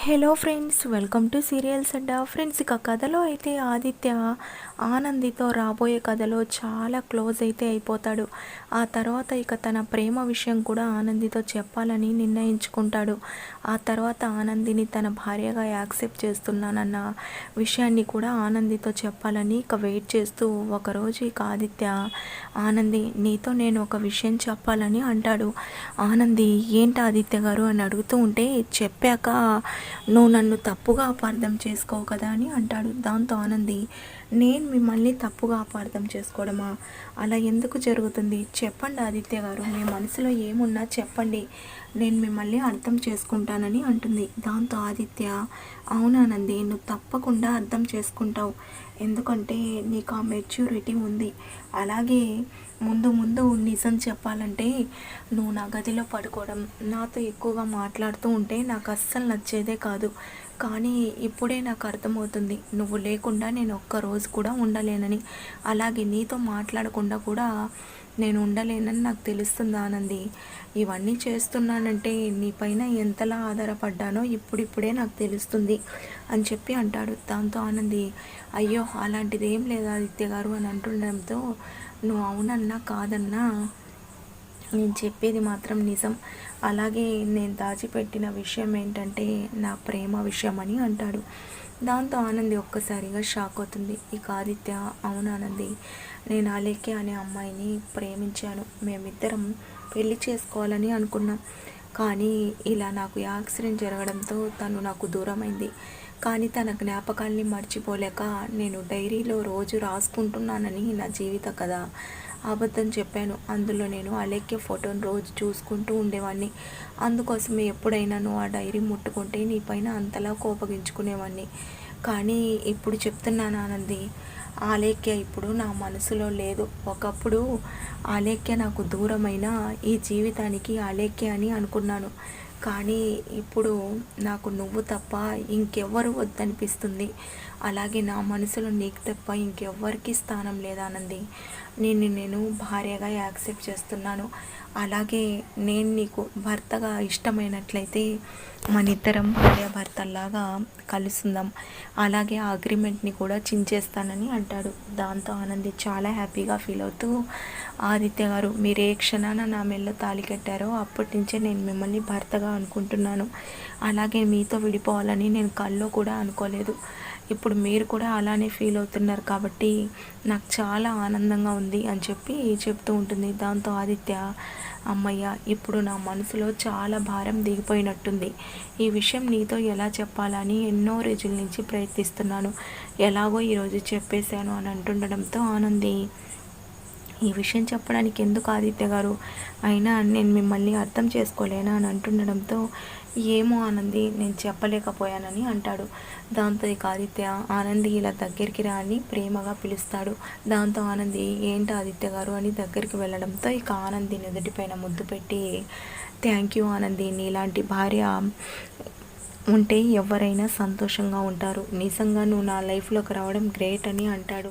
Hello friends welcome to serials Adda friends ఇక కథలో అయితే ఆదిత్య ఆనందితో రాబోయే కథలో చాలా క్లోజ్ అయితే అయిపోతాడు. ఆ తర్వాత ఇక తన ప్రేమ విషయం కూడా ఆనందితో చెప్పాలని నిర్ణయించుకుంటాడు. ఆ తర్వాత ఆనందిని తన భార్యగా యాక్సెప్ట్ చేస్తున్నానన్న విషయాన్ని కూడా ఆనందితో చెప్పాలని ఇక వెయిట్ చేస్తూ ఒకరోజు ఇక ఆదిత్య ఆనంది నీతో నేను ఒక విషయం చెప్పాలని అంటాడు. ఆనంది ఏంటి ఆదిత్య గారు? అని అడుగుతూ ఉంటే చెప్పాక నువ్వు నన్ను తప్పుగా అపార్థం చేసుకోవు కదా అని అంటాడు దాంతో ఆనంది. నేను మిమ్మల్ని తప్పుగా అపార్థం చేసుకోవడమా? అలా ఎందుకు జరుగుతుంది? చెప్పండి ఆదిత్య గారు మీ మనసులో ఏమున్నా చెప్పండి. నేను మిమ్మల్ని అర్థం చేసుకుంటానని అంటుంది దాంతో ఆదిత్య. అవునానంది నువ్వు తప్పకుండా అర్థం చేసుకుంటావు. ఎందుకంటే నీకు ఆ మెచ్యూరిటీ ఉంది. అలాగే ముందు ముందు నిజం చెప్పాలంటే నువ్వు నా గదిలో పడుకోవడం నాతో ఎక్కువగా మాట్లాడుతూ ఉంటే నాకు అస్సలు నచ్చేదే కాదు. కానీ ఇప్పుడే నాకు అర్థమవుతుంది. నువ్వు లేకుండా నేను ఒక్క రోజు కూడా ఉండలేనని. అలాగే నీతో మాట్లాడకుండా కూడా నేను ఉండలేనని నాకు తెలుస్తుంది ఆనంది. ఇవన్నీ చేస్తున్నానంటే నీపైన ఎంతలా ఆధారపడ్డానో ఇప్పుడిప్పుడే నాకు తెలుస్తుంది అని చెప్పి అంటాడు. దాంతో ఆనంది అయ్యో అలాంటిది ఏం లేదు ఆదిత్య గారు అని అంటుండడంతో నువ్వు అవునన్నా కాదన్నా నేను చెప్పేది మాత్రం నిజం. అలాగే నేను దాచిపెట్టిన విషయం ఏంటంటే నా ప్రేమ విషయం అని అంటాడు. దాంతో ఆనంది ఒక్కసారిగా షాక్ అవుతుంది. ఇక ఆదిత్య అవును ఆనంది నేను అలేకే అనే అమ్మాయిని ప్రేమించాను. మేమిద్దరం పెళ్ళి చేసుకోవాలని అనుకున్నాం. కానీ ఇలా నాకు యాక్సిడెంట్ జరగడంతో తను నాకు దూరమైంది. కానీ తన జ్ఞాపకాల్ని మర్చిపోలేక నేను డైరీలో రోజు రాసుకుంటున్నానని నా జీవిత కథ అబద్ధం చెప్పాను. అందులో నేను అలేఖ్య ఫోటోని రోజు చూసుకుంటూ ఉండేవాడిని అందుకోసమే ఎప్పుడైనా నువ్వు ఆ డైరీ ముట్టుకుంటే నీ పైన అంతలా కోపగించుకునేవాడిని కానీ ఇప్పుడు చెప్తున్నాను ఆనంది ఆలేఖ్య ఇప్పుడు నా మనసులో లేదు. ఒకప్పుడు ఆలేఖ్య నాకు దూరమైన ఈ జీవితానికి ఆలేఖ్య అని అనుకున్నాను. కానీ ఇప్పుడు నాకు నువ్వు తప్ప ఇంకెవ్వరు వద్దనిపిస్తుంది. అలాగే నా మనసులో నీకు తప్ప ఇంకెవ్వరికి స్థానం లేదానంది. నేను నేను భార్యగా యాక్సెప్ట్ చేస్తున్నాను. అలాగే నేను నీకు భర్తగా ఇష్టమైనట్లయితే మన ఇద్దరం భార్య భర్తల్లాగా కలుస్తుందాం అలాగే ఆ అగ్రిమెంట్ని కూడా చించేస్తానని అంటాడు. దాంతో ఆనంది చాలా హ్యాపీగా ఫీల్ అవుతూ ఆదిత్య గారు మీరు ఏ క్షణాన నా మెల్ల తాలి కట్టారో అప్పటి నుంచే నేను మిమ్మల్ని భర్తగా అనుకుంటున్నాను. అలాగే మీతో విడిపోవాలని నేను కల్లో కూడా అనుకోలేదు. ఇప్పుడు మీరు కూడా అలానే ఫీల్ అవుతున్నారు కాబట్టి నాకు చాలా ఆనందంగా ఉంది అని చెప్పి చెప్తూ ఉంటుంది. దాంతో ఆదిత్య అమ్మయ్య ఇప్పుడు నా మనసులో చాలా భారం దిగిపోయినట్టుంది. ఈ విషయం నీతో ఎలా చెప్పాలని ఎన్నో రోజుల నుంచి ప్రయత్నిస్తున్నాను. ఎలాగో ఈరోజు చెప్పేశాను అని అంటుండడంతో ఆనంది ఈ విషయం చెప్పడానికి ఎందుకు ఆదిత్య గారు? అయినా నేను మిమ్మల్ని అర్థం చేసుకోలేనా? అని అంటుండడంతో ఏమో ఆనంది నేను చెప్పలేకపోయానని అంటాడు. దాంతో ఇక ఆదిత్య ఆనంది ఇలా దగ్గరికి రా అని ప్రేమగా పిలుస్తాడు. దాంతో ఆనంది ఏంటి ఆదిత్య గారు అని దగ్గరికి వెళ్ళడంతో ఇక ఆనంది నుదుటిపైన ముద్దు పెట్టి థ్యాంక్ యూ ఆనంది నీలాంటి భార్య ఉంటే ఎవరైనా సంతోషంగా ఉంటారు. నిజంగా నువ్వు నా లైఫ్లోకి రావడం గ్రేట్ అని అంటాడు.